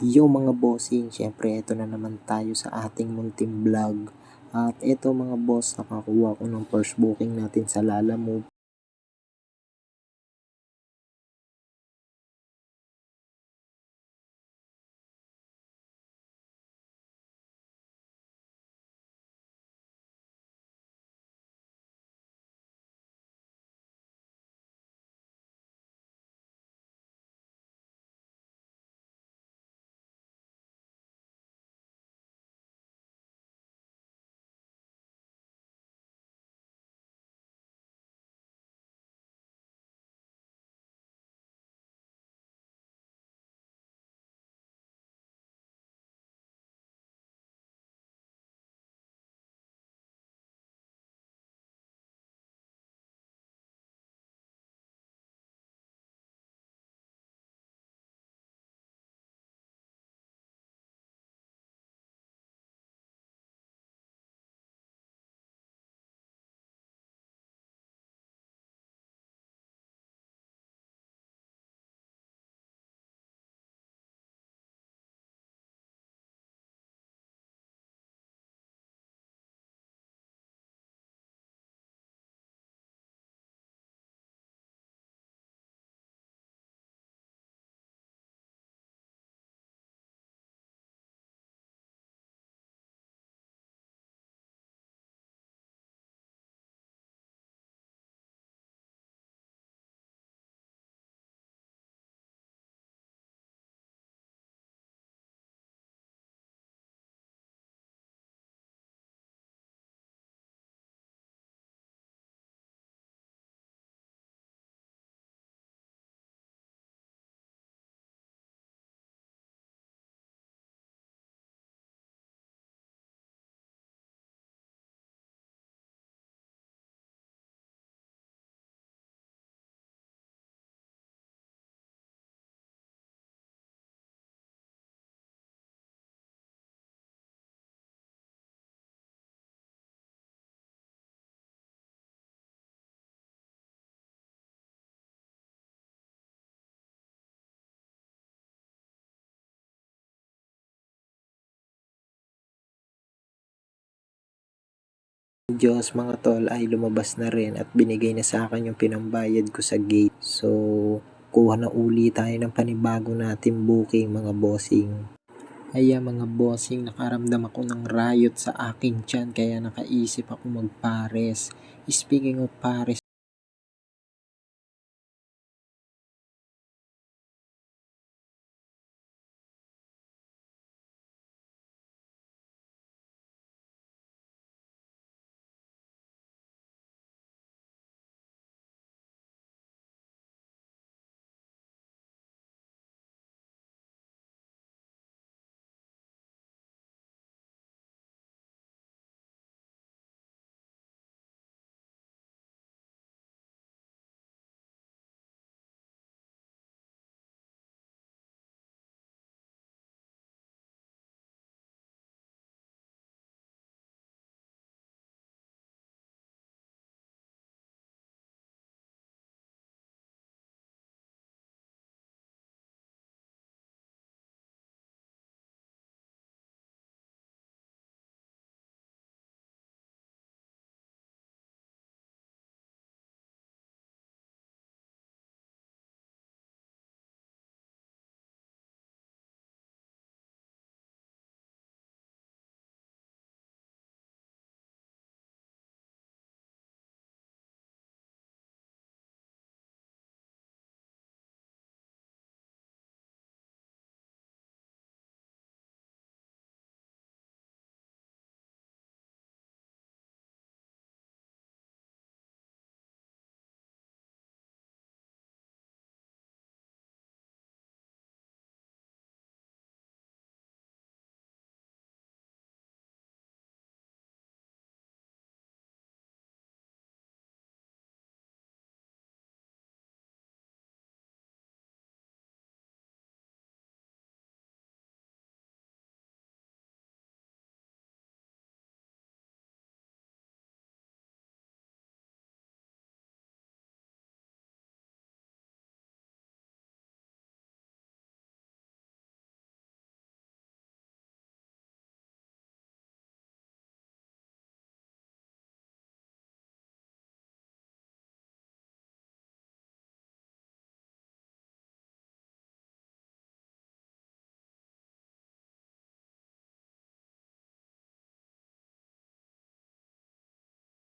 Yo mga bossing, syempre ito na naman tayo sa ating munting vlog. At ito mga boss, nakakuha ko ng first booking natin sa Lala Diyos mga tol ay lumabas na rin at binigay na sa akin yung pinambayad ko sa gate. So, kuha na uli tayo ng panibago natin booking mga bossing. Kaya mga bossing, nakaramdam ako ng riot sa akin tiyan kaya nakaisip ako magpares. Speaking of pares,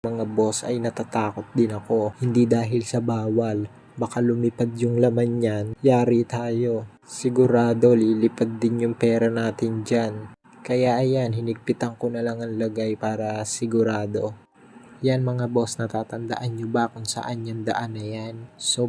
Mga boss ay natatakot din ako. Hindi dahil sa bawal. Baka lumipad yung laman niyan, yari tayo. Sigurado lilipad din yung pera natin dyan. Kaya ayan, hinigpitan ko na lang ang lagay para sigurado. Yan mga boss, natatandaan nyo ba kung saan yung daan na yan? So,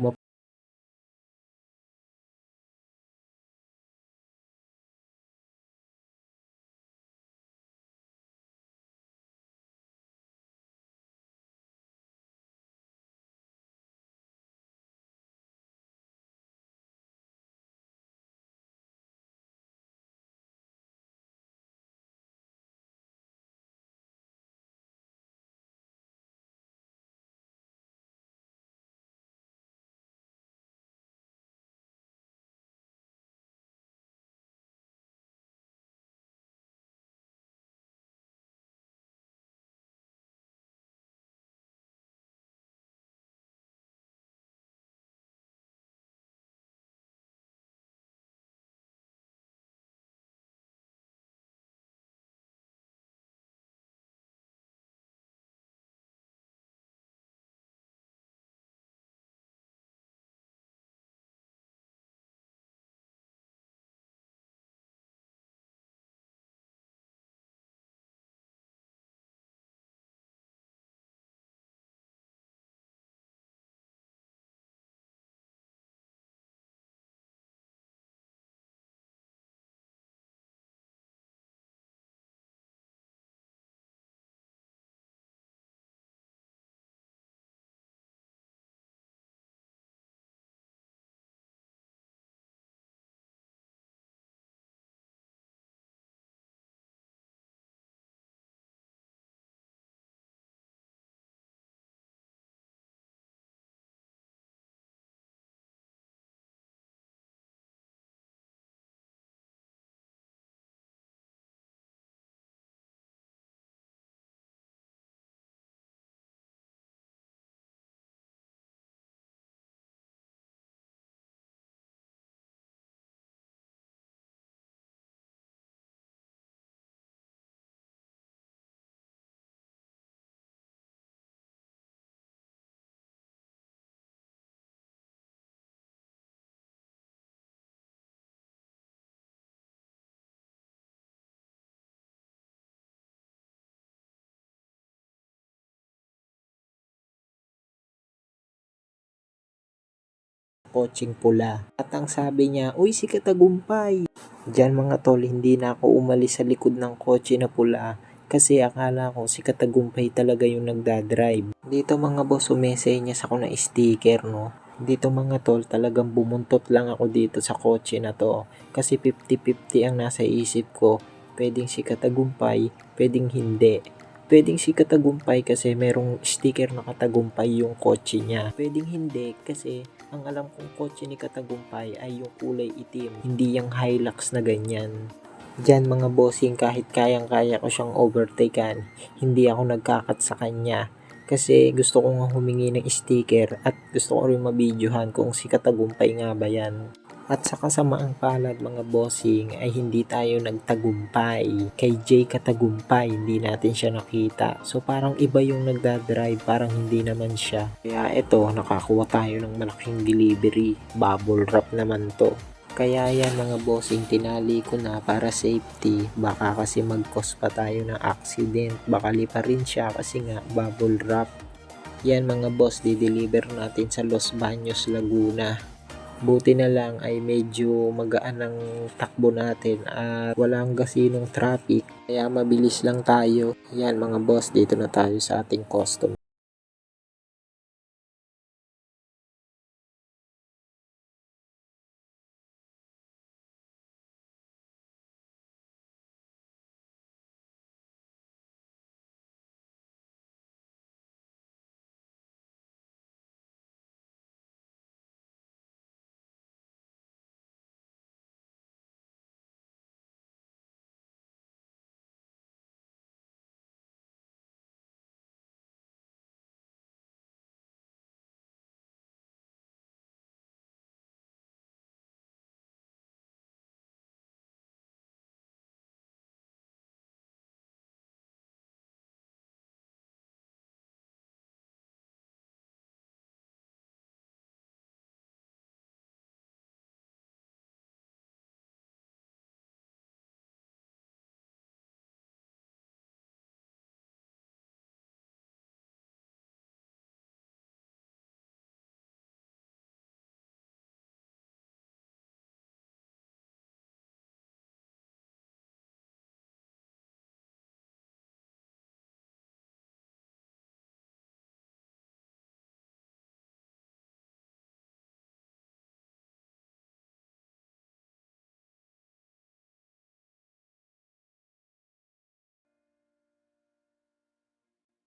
kotseng pula. At ang sabi niya, Uy, si Katagumpay! Diyan mga tol, hindi na ako umalis sa likod ng kotse na pula kasi akala ko si Katagumpay talaga yung nagdadrive. Dito mga boss, umesenyas ako na sticker, no? Dito mga tol, talagang bumuntot lang ako dito sa kotse na to. Kasi 50-50 ang nasa isip ko. Pwedeng si Katagumpay, pwedeng hindi. Pwedeng si Katagumpay kasi merong sticker na Katagumpay yung kotse niya. Pwedeng hindi kasi ang alam kong kotse ni Katagumpay ay yung kulay itim, hindi yung Hilux na ganyan. Diyan mga bossing kahit kayang-kaya ko siyang overtakean, hindi ako nagkakat sa kanya. Kasi gusto ko nga humingi ng sticker at gusto ko rin mabidyohan kung si Katagumpay nga ba yan. At sa kasamaang palad mga bossing ay hindi tayo nagtagumpay. Kay Jay Katagumpay, hindi natin siya nakita. So parang iba yung nagdadrive, parang hindi naman siya. Kaya ito, nakakuha tayo ng malaking delivery. Bubble wrap naman to. Kaya yan mga bossing, tinali ko na para safety. Baka kasi mag-cause pa tayo ng accident. Baka lipa rin siya kasi nga bubble wrap. Yan mga boss, di-deliver natin sa Los Baños, Laguna. Buti na lang ay medyo magaan ang takbo natin at walang gasinong traffic. Kaya mabilis lang tayo. Yan mga boss, dito na tayo sa ating customer.